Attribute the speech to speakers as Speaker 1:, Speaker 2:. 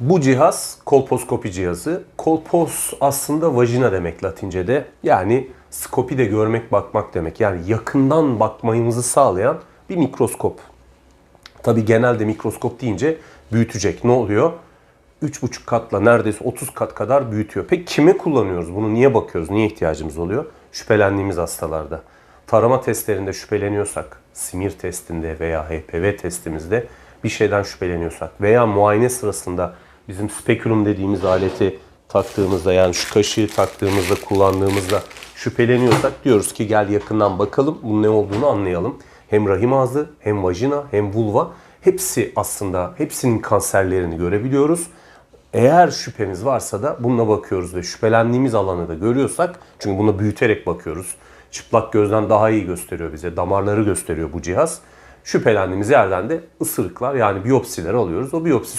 Speaker 1: Bu cihaz kolposkopi cihazı. Kolpos aslında vajina demek Latince'de. Yani skopi de görmek, bakmak demek. Yani yakından bakmamızı sağlayan bir mikroskop. Tabii genelde mikroskop deyince büyütecek. Ne oluyor? 3,5 katla neredeyse 30 kat kadar büyütüyor. Peki kime kullanıyoruz? Bunu niye bakıyoruz? Niye ihtiyacımız oluyor? Şüphelendiğimiz hastalarda. Tarama testlerinde şüpheleniyorsak, simir testinde veya HPV testimizde bir şeyden şüpheleniyorsak veya muayene sırasında bizim spekulum dediğimiz aleti taktığımızda yani şu kaşığı taktığımızda kullandığımızda şüpheleniyorsak diyoruz ki gel yakından bakalım bunun ne olduğunu anlayalım. Hem rahim ağzı hem vajina hem vulva hepsi aslında hepsinin kanserlerini görebiliyoruz. Eğer şüphemiz varsa da bununla bakıyoruz ve şüphelendiğimiz alanı da görüyorsak çünkü bunu büyüterek bakıyoruz. Çıplak gözden daha iyi gösteriyor bize. Damarları gösteriyor bu cihaz. Şüphelendiğimiz yerden de ısırıklar yani biyopsiler alıyoruz. O biyopsi